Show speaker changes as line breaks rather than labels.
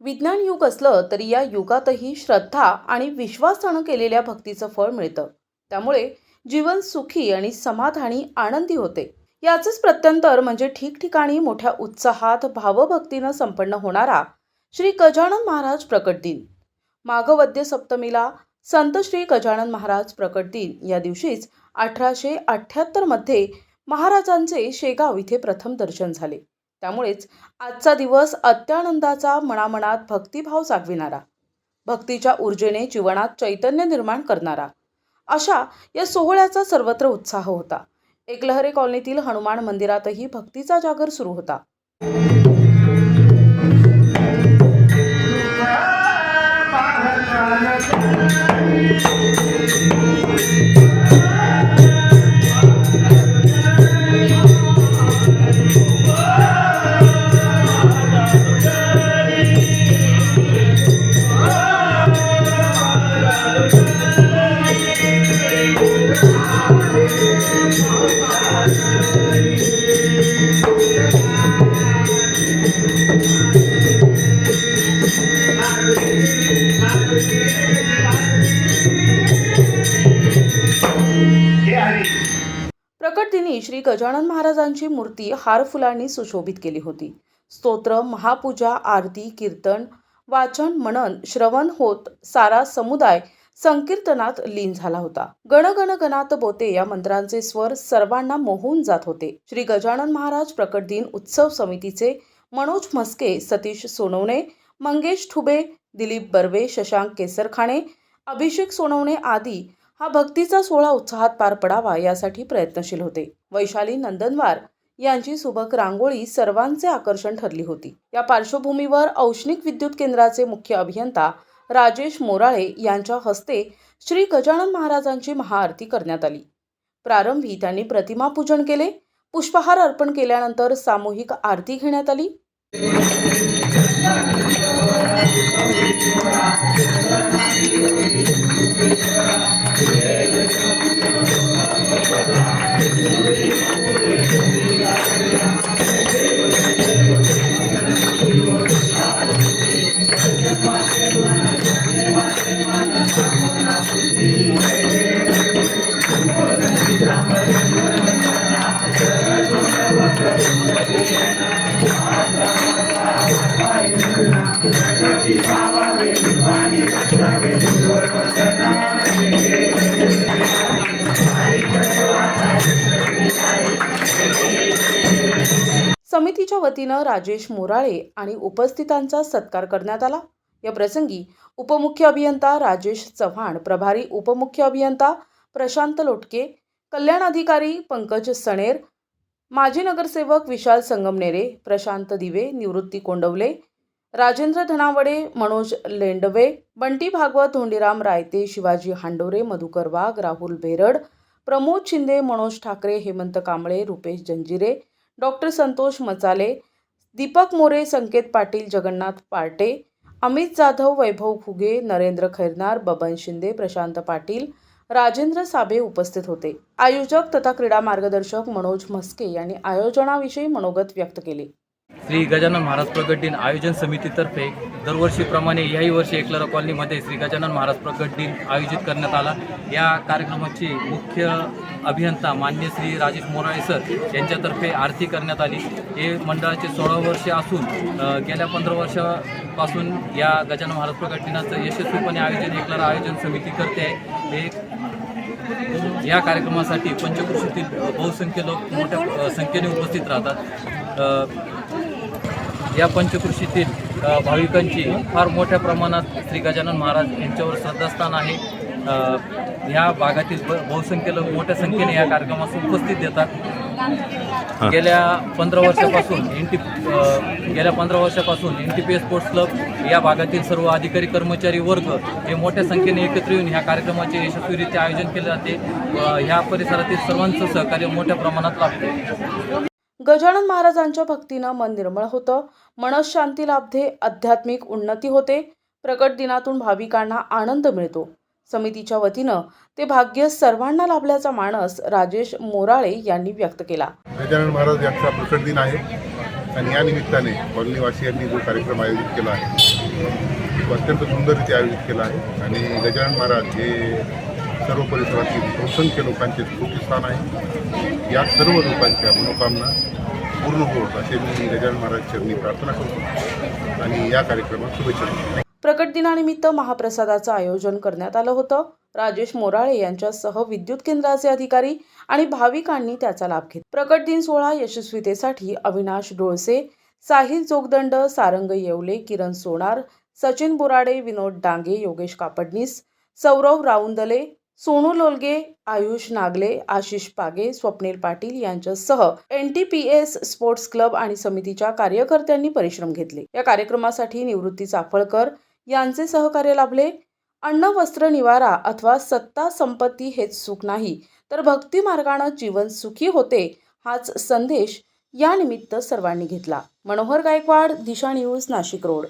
विज्ञान युग असलं तरी या युगातही श्रद्धा आणि विश्वासानं केलेल्या भक्तीचं फळ मिळतं. त्यामुळे जीवन सुखी आणि समाधानी आनंदी होते. याचंच प्रत्यंतर म्हणजे ठिकठिकाणी मोठ्या उत्साहात भावभक्तीनं संपन्न होणारा श्री गजानन महाराज प्रकट दिन. माघवद्य सप्तमीला संत श्री गजानन महाराज प्रकट दिन. या दिवशीच अठराशे अठ्ठ्याहत्तरमध्ये महाराजांचे शेगाव इथे प्रथम दर्शन झाले. त्यामुळेच आजचा दिवस अत्यानंदाचा मनामनात भक्तिभाव जागविणारा भक्तीच्या ऊर्जेने जीवनात चैतन्य निर्माण करणारा. अशा या सोहळ्याचा सर्वत्र उत्साह होता. एकलहरे कॉलनीतील हनुमान मंदिरातही भक्तीचा जागर सुरू होता. प्रकट दिनी श्री गजानन महाराजांची मूर्ती हार फुलांनी सुशोभित केली होती. स्तोत्र महापूजा आरती कीर्तन वाचन मनन श्रवण होत सारा समुदाय संकीर्तनात लीन झाला होता. गण गण गणात बोते या मंत्रांचे स्वर सर्वांना मोहून जात होते. श्री गजानन महाराज प्रकट दिन उत्सव समितीचे मनोज म्हस्के सतीश सोनवणे मंगेश ठुबे दिलीप बर्वे शशांक केसरखाणे अभिषेक सोनवणे आदी हा भक्तीचा सोहळा उत्साहात पार पडावा यासाठी प्रयत्नशील होते. वैशाली नंदनवार यांची सुबक रांगोळी सर्वांचे आकर्षण ठरली होती. या पार्श्वभूमीवर औष्णिक विद्युत केंद्राचे मुख्य अभियंता राजेश मोराळे यांच्या हस्ते श्री गजानन महाराजांची महाआरती करण्यात आली. प्रारंभी त्यांनी प्रतिमा पूजन केले. पुष्पहार अर्पण केल्यानंतर सामूहिक आरती घेण्यात आली. समितीच्या वतीनं राजेश मोराळे आणि उपस्थितांचा सत्कार करण्यात आला. या प्रसंगी उपमुख्य अभियंता राजेश चव्हाण प्रभारी उपमुख्य अभियंता प्रशांत लोटके कल्याण अधिकारी पंकज सणेर माजी नगरसेवक विशाल संगमनेरे प्रशांत दिवे निवृत्ती कोंडवले राजेंद्र धनावडे मनोज लेंडवे बंटी भागवत धोंडीराम रायते शिवाजी हांडोरे मधुकर वाघ राहुल बेरड प्रमोद शिंदे मनोज ठाकरे हेमंत कांबळे रुपेश जंजिरे डॉक्टर संतोष मचाले दीपक मोरे संकेत पाटील जगन्नाथ पार्टे अमित जाधव वैभव फुगे नरेंद्र खैरनार बबन शिंदे प्रशांत पाटील राजेंद्र साबे उपस्थित होते. आयोजक तथा क्रीडा मार्गदर्शक मनोज म्हस्के यांनी आयोजनाविषयी मनोगत व्यक्त केले.
श्री गजानन महाराज प्रगट दिन आयोजन समितीतर्फे दरवर्षीप्रमाणे याही वर्षी एकलरा कॉलनीमध्ये श्री गजानन महाराज प्रगट दिन आयोजित करण्यात आला. या कार्यक्रमाची मुख्य अभियंता मान्य श्री राजेश मोराळे सर यांच्यातर्फे आरती करण्यात आली. हे मंडळाचे सोळा वर्षे असून गेल्या पंधरा वर्षापासून या गजानन महाराज प्रगट दिनाचं यशस्वीपणे आयोजन एकलरा आयोजन समिती करते आहे. हे या कार्यक्रमासाठी पंचकृषीतील बहुसंख्य लोक मोठ्या संख्येने उपस्थित राहतात. या पंचकृषीतील भाविकांची फार मोठ्या प्रमाणात श्री गजानन महाराज यांच्यावर श्रद्धास्थान आहे. ह्या भागातील लोक मोठ्या संख्येने या कार्यक्रमास उपस्थित देतात. गेल्या पंधरा वर्षापासून एन टी गेल्या पंधरा वर्षापासून N T P S sports club या भागातील सर्व अधिकारी कर्मचारी वर्ग हे मोठ्या संख्येने एकत्र येऊन ह्या कार्यक्रमाचे यशस्वीरित्या आयोजन केले जाते. ह्या परिसरातील सर्वांचं सहकार्य मोठ्या प्रमाणात लाभते.
गजानन महाराजांच्या भक्तीनं मन निर्मळ होतं. मनशांती लाभते आध्यात्मिक उन्नती होते. प्रकट दिनातून भाविकांना आनंद मिळतो. समितीच्या वतीनं ते भाग्य सर्वांना लाभल्याचा मानस राजेश मोराळे यांनी व्यक्त केला.
गजानन महाराज यांचा प्रकट दिन आहे आणि या निमित्ताने कॉलनीवासियांनी जो कार्यक्रम आयोजित केला आहे
तो अत्यंत सुंदररीत्या आयोजित केला आहे. आणि गजानन महाराज हे सर्व परिसरातील बहुसंख्य लोकांचे स्फूर्तिस्थान आहे. या सर्व लोकांच्या मनोकामना पूर्ण होत असे मी गजानन महाराज चरणी प्रार्थना करतो. आणि या कार्यक्रमात शुभेच्छा
प्रकट दिनानिमित्त महाप्रसादाचं आयोजन करण्यात आलं होतं. राजेश मोराळे यांच्यासह विद्युत केंद्राचे अधिकारी आणि भाविकांनी त्याचा लाभ घेत प्रकट दिन सोहळा यशस्वीतेसाठी अविनाश डोळसे साहिल जोगदंड सारंग येवले किरण सोनार सचिन बोराडे विनोद डांगे योगेश कापडनीस सौरव राऊंदले सोनू लोलगे आयुष नागले आशिष पागे स्वप्नील पाटील यांच्यासह N T P S sports club आणि समितीच्या कार्यकर्त्यांनी परिश्रम घेतले. या कार्यक्रमासाठी निवृत्ती चाफळकर यांचे सहकार्य लाभले. अन्न वस्त्र निवारा अथवा सत्ता संपत्ती हेच सुख नाही तर भक्ती मार्गानं जीवन सुखी होते हाच संदेश यानिमित्त सर्वांनी घेतला. Manohar Gaikwad Disha news Nashik road.